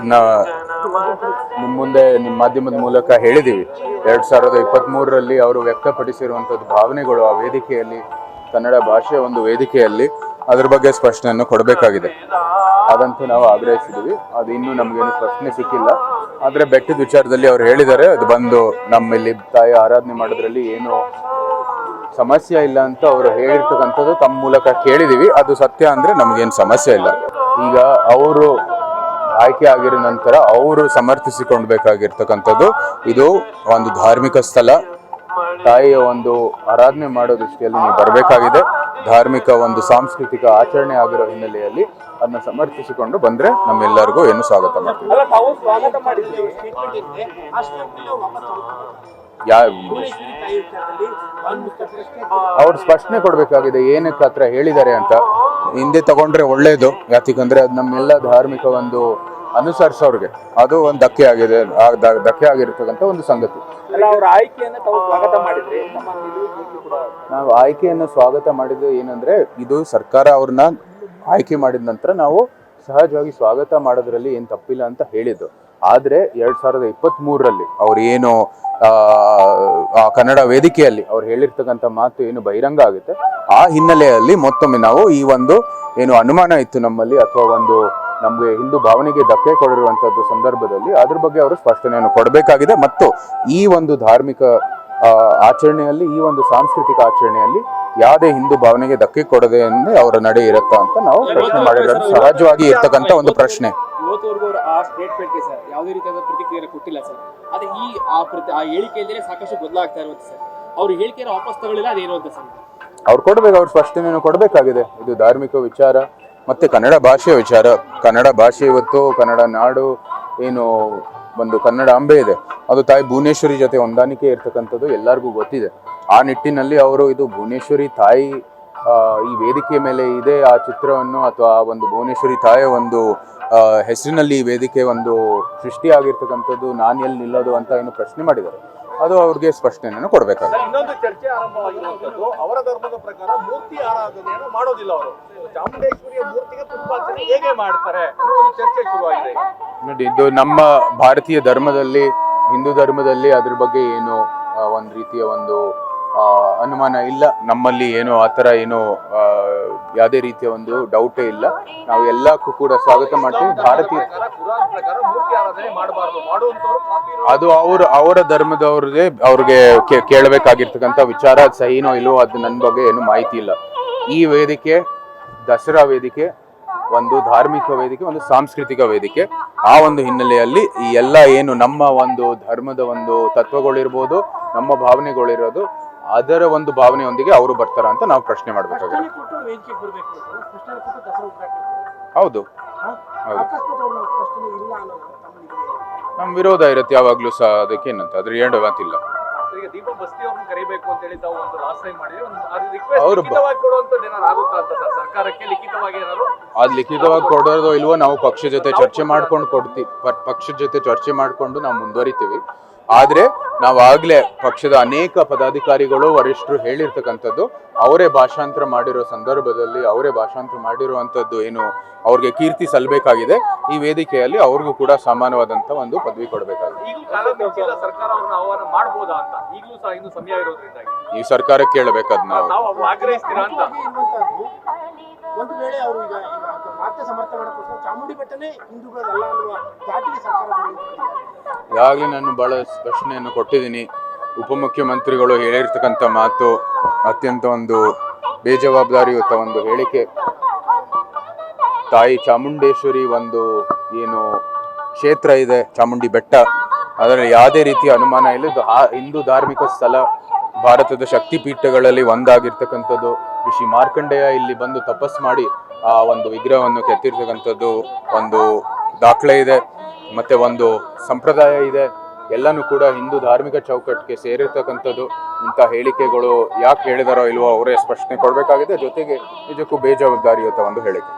ಅದನ್ನ ನಿಮ್ಮ ಮುಂದೆ ನಿಮ್ಮ ಮಾಧ್ಯಮದ ಮೂಲಕ ಹೇಳಿದೀವಿ. ಎರಡ್ ಸಾವಿರದ ಇಪ್ಪತ್ತ್ ಮೂರರಲ್ಲಿ ಅವರು ವ್ಯಕ್ತಪಡಿಸಿರುವಂಥದ್ದು ಭಾವನೆಗಳು ಆ ವೇದಿಕೆಯಲ್ಲಿ, ಕನ್ನಡ ಭಾಷೆಯ ಒಂದು ವೇದಿಕೆಯಲ್ಲಿ ಅದ್ರ ಬಗ್ಗೆ ಸ್ಪಷ್ಟನೆಯನ್ನು ಕೊಡಬೇಕಾಗಿದೆ. ಅದಂತೂ ನಾವು ಆಗ್ರಹಿಸಿದ್ದೀವಿ ಅದು ಇನ್ನೂ ನಮಗೇನು ಸ್ಪಷ್ಟನೆ ಸಿಕ್ಕಿಲ್ಲ. ಆದರೆ ಬೆಟ್ಟದ ವಿಚಾರದಲ್ಲಿ ಅವ್ರು ಹೇಳಿದ್ದಾರೆ, ಅದು ಬಂದು ನಮ್ಮಲ್ಲಿ ತಾಯಿ ಆರಾಧನೆ ಮಾಡೋದ್ರಲ್ಲಿ ಏನು ಸಮಸ್ಯೆ ಇಲ್ಲ ಅಂತ ಅವರು ಹೇಳಿರ್ತಕ್ಕಂಥದ್ದು ತಮ್ಮ ಮೂಲಕ ಕೇಳಿದೀವಿ. ಅದು ಸತ್ಯ ಅಂದ್ರೆ ನಮಗೇನು ಸಮಸ್ಯೆ ಇಲ್ಲ. ಈಗ ಅವರು ಆಯ್ಕೆ ಆಗಿರೋ ನಂತರ ಅವರು ಸಮರ್ಥಿಸಿಕೊಳ್ಬೇಕಾಗಿರ್ತಕ್ಕಂಥದ್ದು ಇದು ಒಂದು ಧಾರ್ಮಿಕ ಸ್ಥಳ. ತಾಯಿಯ ಒಂದು ಆರಾಧನೆ ಮಾಡೋ ದೃಷ್ಟಿಯಲ್ಲಿ ನೀವು ಬರಬೇಕಾಗಿದೆ. ಧಾರ್ಮಿಕ ಒಂದು ಸಾಂಸ್ಕೃತಿಕ ಆಚರಣೆ ಆಗಿರೋ ಹಿನ್ನೆಲೆಯಲ್ಲಿ ಅದನ್ನ ಸಮರ್ಥಿಸಿಕೊಂಡು ಬಂದ್ರೆ ನಮ್ಮೆಲ್ಲರಿಗೂ ಏನು ಸ್ವಾಗತ ಮಾಡ್ತೀವಿ. ಅವ್ರು ಸ್ಪಷ್ಟನೆ ಕೊಡಬೇಕಾಗಿದೆ ಏನಕ್ಕೆ ಹತ್ರ ಹೇಳಿದ್ದಾರೆ ಅಂತ. ಹಿಂದೆ ತಗೊಂಡ್ರೆ ಒಳ್ಳೇದು ಯಾತಿಕಂದ್ರೆ ಅದು ನಮ್ಮೆಲ್ಲ ಧಾರ್ಮಿಕ ಒಂದು ಅನುಸರಿಸೋರ್ಗೆ. ಅದು ಒಂದು ಧಕ್ಕೆ ಆಗಿದೆ ಆ ಧಕ್ಕೆ ಆಗಿರ್ತಕ್ಕಂಥ ಒಂದು ಸಂಗತಿ. ಅಲ್ಲ ಆಯ್ಕೆಯನ್ನು ಆಯ್ಕೆಯನ್ನ ತಾವು ಸ್ವಾಗತ ಮಾಡಿದ್ರಿ. ನಮ್ಮ ನಿಲುವು ಈಗಲೂ ಕೂಡ ನಾವು ಆಯ್ಕೆಯನ್ನು ಸ್ವಾಗತ ಮಾಡಿದ್ದು ಏನಂದ್ರೆ ಇದು ಸರ್ಕಾರ ಅವ್ರನ್ನ ಆಯ್ಕೆ ಮಾಡಿದ ನಂತರ ನಾವು ಸಹಜವಾಗಿ ಸ್ವಾಗತ ಮಾಡೋದ್ರಲ್ಲಿ ಏನು ತಪ್ಪಿಲ್ಲ ಅಂತ ಹೇಳಿದ್ದು. ಆದರೆ ಎರಡ್ ಸಾವಿರದ ಇಪ್ಪತ್ತ್ ಮೂರರಲ್ಲಿ ಅವ್ರು ಏನು ಆ, ಆ ಕನ್ನಡ ವೇದಿಕೆಯಲ್ಲಿ ಅವ್ರು ಹೇಳಿರ್ತಕ್ಕಂಥ ಮಾತು ಏನು ಬಹಿರಂಗ ಆಗುತ್ತೆ. ಆ ಹಿನ್ನೆಲೆಯಲ್ಲಿ ಮತ್ತೊಮ್ಮೆ ನಾವು ಈ ಒಂದು ಏನು ಅನುಮಾನ ಇತ್ತು ನಮ್ಮಲ್ಲಿ ಅಥವಾ ಒಂದು ನಮಗೆ ಹಿಂದೂ ಭಾವನೆಗೆ ಧಕ್ಕೆ ಕೊಡಿರುವಂತದ್ದು ಸಂದರ್ಭದಲ್ಲಿ ಅದ್ರ ಬಗ್ಗೆ ಅವರು ಸ್ಪಷ್ಟನೆಯನ್ನು ಕೊಡಬೇಕಾಗಿದೆ. ಮತ್ತು ಈ ಒಂದು ಧಾರ್ಮಿಕ ಆಚರಣೆಯಲ್ಲಿ ಈ ಒಂದು ಸಾಂಸ್ಕೃತಿಕ ಆಚರಣೆಯಲ್ಲಿ ಯಾವುದೇ ಹಿಂದೂ ಭಾವನೆಗೆ ಧಕ್ಕೆ ಕೊಡದೆ ಅಂದ್ರೆ ಅವರ ನಡೆ ಇರುತ್ತಾ ಅಂತ ನಾವು ಪ್ರಶ್ನೆ ಮಾಡಿರೋದು. ಸಹಜವಾಗಿ ಇರ್ತಕ್ಕಂಥ ಒಂದು ಪ್ರಶ್ನೆ. ಆ ಸ್ಟೇಟ್ಮೆಂಟ್ಗೆ ಸರ್ ಯಾವುದೇ ರೀತಿಯಾದ ಪ್ರತಿಕ್ರಿಯೆ ಕೊಟ್ಟಿಲ್ಲ ಸರ್. ಅದೇ ಈ ಆ ಪ್ರತಿ ಆ ಹೇಳಿಕೆಯಿಂದಲೇ ಸಾಕಷ್ಟು ಗೊಂದಲ ಆಗ್ತಾ ಇರುತ್ತೆ ಸರ್. ಅವ್ರು ಕೊಡ್ಬೇಕು ವಾಪಸ್ ತಗೊಳ್ಳಿಲ್ಲ ಅದೇನು ಅಂತ ಸರ್? ಅವ್ರು ಕೊಡ್ಬೇಕು ಅವ್ರ ಸ್ಪಷ್ಟನೆಯನ್ನು ಕೊಡಬೇಕಾಗಿದೆ. ಇದು ಧಾರ್ಮಿಕ ವಿಚಾರ. ಮತ್ತೆ ಕನ್ನಡ ಭಾಷೆಯ ವಿಚಾರ, ಕನ್ನಡ ಭಾಷೆ ಇವತ್ತು, ಕನ್ನಡ ನಾಡು, ಏನು ಒಂದು ಕನ್ನಡ ಅಂಬೆ ಇದೆ. ಅದು ತಾಯಿ ಭುವನೇಶ್ವರಿ ಜೊತೆ ಹೊಂದಾಣಿಕೆ ಇರ್ತಕ್ಕಂಥದ್ದು ಎಲ್ಲರಿಗೂ ಗೊತ್ತಿದೆ. ಆ ನಿಟ್ಟಿನಲ್ಲಿ ಅವರು ಇದು ಭುವನೇಶ್ವರಿ ತಾಯಿ ಈ ವೇದಿಕೆ ಮೇಲೆ ಇದೆ ಆ ಚಿತ್ರವನ್ನು ಅಥವಾ ಆ ಒಂದು ಭುವನೇಶ್ವರಿ ತಾಯಿಯ ಒಂದು ಹೆಸರಿನಲ್ಲಿ ಈ ವೇದಿಕೆ ಒಂದು ಸೃಷ್ಟಿಯಾಗಿರ್ತಕ್ಕಂಥದ್ದು ನಾನು ಎಲ್ಲಿ ನಿಲ್ಲೋದು ಅಂತ ಏನು ಪ್ರಶ್ನೆ ಮಾಡಿದ್ದಾರೆ. ಅದು ಅವ್ರಿಗೆ ಸ್ಪಷ್ಟನೆಯನ್ನು ಕೊಡಬೇಕಾಗುತ್ತೆ. ಇನ್ನೊಂದು ಚರ್ಚೆ ಆರಂಭವಾಗಿರುವಂತದ್ದು ಅವರ ಧರ್ಮದ ಪ್ರಕಾರ ಮೂರ್ತಿ ಆರಾಧನೆಯನ್ನು ಮಾಡೋದಿಲ್ಲ ಅವರು. ಚಾಮುಂಡೇಶ್ವರಿಯ ಮೂರ್ತಿಗೆ ಪುಷ್ಪಾರ್ಚನೆ ಹೇಗೆ ಮಾಡ್ತಾರೆ ಒಂದು ಚರ್ಚೆ ಶುರುವಾಗಿದೆ. ನೋಡಿ ಇದು ನಮ್ಮ ಭಾರತೀಯ ಧರ್ಮದಲ್ಲಿ ಹಿಂದೂ ಧರ್ಮದಲ್ಲಿ ಅದ್ರ ಬಗ್ಗೆ ಏನು ಒಂದು ರೀತಿಯ ಒಂದು ಅನುಮಾನ ಇಲ್ಲ. ನಮ್ಮಲ್ಲಿ ಏನು ಆ ಥರ ಏನು ಯಾವುದೇ ರೀತಿಯ ಒಂದು ಡೌಟೇ ಇಲ್ಲ. ನಾವು ಎಲ್ಲಕ್ಕೂ ಕೂಡ ಸ್ವಾಗತ ಮಾಡ್ತೀವಿ. ಭಾರತೀಯ ಅದು ಅವರು ಅವರ ಧರ್ಮದವ್ರಿಗೆ ಅವ್ರಿಗೆ ಕೇಳಬೇಕಾಗಿರ್ತಕ್ಕಂಥ ವಿಚಾರ ಸಹಿನೋ ಇಲ್ಲೋ ಅದು ನನ್ನ ಬಗ್ಗೆ ಏನು ಮಾಹಿತಿ ಇಲ್ಲ. ಈ ವೇದಿಕೆ, ದಸರಾ ವೇದಿಕೆ, ಒಂದು ಧಾರ್ಮಿಕ ವೇದಿಕೆ, ಒಂದು ಸಾಂಸ್ಕೃತಿಕ ವೇದಿಕೆ. ಆ ಒಂದು ಹಿನ್ನೆಲೆಯಲ್ಲಿ ಈ ಎಲ್ಲ ಏನು ನಮ್ಮ ಒಂದು ಧರ್ಮದ ಒಂದು ತತ್ವಗಳಿರ್ಬೋದು, ನಮ್ಮ ಭಾವನೆಗಳಿರೋದು ಅದರ ಒಂದು ಭಾವನೆಯೊಂದಿಗೆ ಅವರು ಬರ್ತಾರ ಅಂತ ನಾವು ಪ್ರಶ್ನೆ ಉದ್ಘಾಟನೆ ಹೌದು. ನಮ್ಮ ವಿರೋಧ ಇರುತ್ತೆ ಯಾವಾಗ್ಲೂ ಸಹ ಅದಕ್ಕೇನಂತ ಅದ್ರ ಏನು ಮಾತಿಲ್ಲ. ಈಗ ದೀಪ ಬಸ್ತಿ ಅವ್ರನ್ನ ಕರಿಬೇಕು ಅಂತ ಹೇಳಿ ತಾವು ಒಂದು ಲಾಸ್ಟ್ ಟೈಮ್ ಮಾಡಿದ್ವಿ ಒಂದು ಅದು ರಿಕ್ವೆಸ್ಟ್ ಅವ್ರು ಅದ್ ಲಿಖಿತವಾಗಿ ಕೊಡೋದು ಇಲ್ವೋ ನಾವು ಪಕ್ಷ ಜೊತೆ ಚರ್ಚೆ ಮಾಡ್ಕೊಂಡು ಕೊಡ್ತೀವಿ. ಪಕ್ಷದ ಜೊತೆ ಚರ್ಚೆ ಮಾಡ್ಕೊಂಡು ನಾವು ಮುಂದುವರಿತೀವಿ. ಆದ್ರೆ ನಾವು ಆಗ್ಲೇ ಪಕ್ಷದ ಅನೇಕ ಪದಾಧಿಕಾರಿಗಳು, ವರಿಷ್ಠರು ಹೇಳಿರ್ತಕ್ಕಂಥದ್ದು, ಅವರೇ ಭಾಷಾಂತರ ಮಾಡಿರೋ ಸಂದರ್ಭದಲ್ಲಿ, ಅವರೇ ಭಾಷಾಂತರ ಮಾಡಿರುವಂಥದ್ದು ಏನು ಅವ್ರಿಗೆ ಕೀರ್ತಿ ಸಲ್ಲಬೇಕಾಗಿದೆ ಈ ವೇದಿಕೆಯಲ್ಲಿ ಅವ್ರಿಗೂ ಕೂಡ ಸಮಾನವಾದಂತ ಒಂದು ಪದವಿ ಕೊಡಬೇಕಾಗಿದೆ. ಸರ್ಕಾರ ಈ ಸರ್ಕಾರಕ್ಕೆ ಕೇಳಬೇಕಾದ್ ನಾವು. ನಾವು ಅವ್ರು ಆಗ್ರಹಿಸ್ತೀರಾ ಅಂತ. ಒಂದು ವೇಳೆ ಅವರು ಈಗ ಈಗ ಅದು ಮಾತ್ರ ಚಾಮುಂಡಿ ಬೆಟ್ಟನೇ ಹಿಂದೂಗಳಲ್ಲ ಅನ್ನುವ ದಾಟಿಗೆ ಸರ್ಕಾರ ಈಗಾಗಲೇ ನಾನು ಬಹಳ ಸ್ಪಷ್ಟನೆಯನ್ನು ಕೊಟ್ಟಿದ್ದೀನಿ. ಉಪಮುಖ್ಯಮಂತ್ರಿಗಳು ಹೇಳಿರ್ತಕ್ಕಂಥ ಮಾತು ಅತ್ಯಂತ ಒಂದು ಬೇಜವಾಬ್ದಾರಿಯುತ ಒಂದು ಹೇಳಿಕೆ. ತಾಯಿ ಚಾಮುಂಡೇಶ್ವರಿ ಒಂದು ಏನು ಕ್ಷೇತ್ರ ಇದೆ ಚಾಮುಂಡಿ ಬೆಟ್ಟ. ಅದರಲ್ಲಿ ಯಾವುದೇ ರೀತಿಯ ಅನುಮಾನ ಇಲ್ಲ. ಇದು ಹಿಂದೂ ಧಾರ್ಮಿಕ ಸ್ಥಳ. ಭಾರತದ ಶಕ್ತಿ ಪೀಠಗಳಲ್ಲಿ ಒಂದಾಗಿರ್ತಕ್ಕಂಥದ್ದು. ಋಷಿ ಮಾರ್ಕಂಡೇಯ ಇಲ್ಲಿ ಬಂದು ತಪಸ್ ಮಾಡಿ, ಆ ಒಂದು ವಿಗ್ರಹವನ್ನು ಕೆತ್ತಿರ್ತಕ್ಕಂಥದ್ದು ಒಂದು ದಾಖಲೆ ಇದೆ. ಮತ್ತೆ ಒಂದು ಸಂಪ್ರದಾಯ ಇದೆ. ಎಲ್ಲನೂ ಕೂಡ ಹಿಂದೂ ಧಾರ್ಮಿಕ ಚೌಕಟ್ಟಿಗೆ ಸೇರಿರ್ತಕ್ಕಂಥದ್ದು. ಇಂಥ ಹೇಳಿಕೆಗಳು ಯಾಕೆ ಹೇಳಿದಾರೋ ಇಲ್ವೋ ಅವರೇ ಸ್ಪಷ್ಟನೆ ಕೊಡಬೇಕಾಗಿದೆ. ಜೊತೆಗೆ ನಿಜಕ್ಕೂ ಬೇಜವಾಬ್ದಾರಿಯುತ ಒಂದು ಹೇಳಿಕೆ.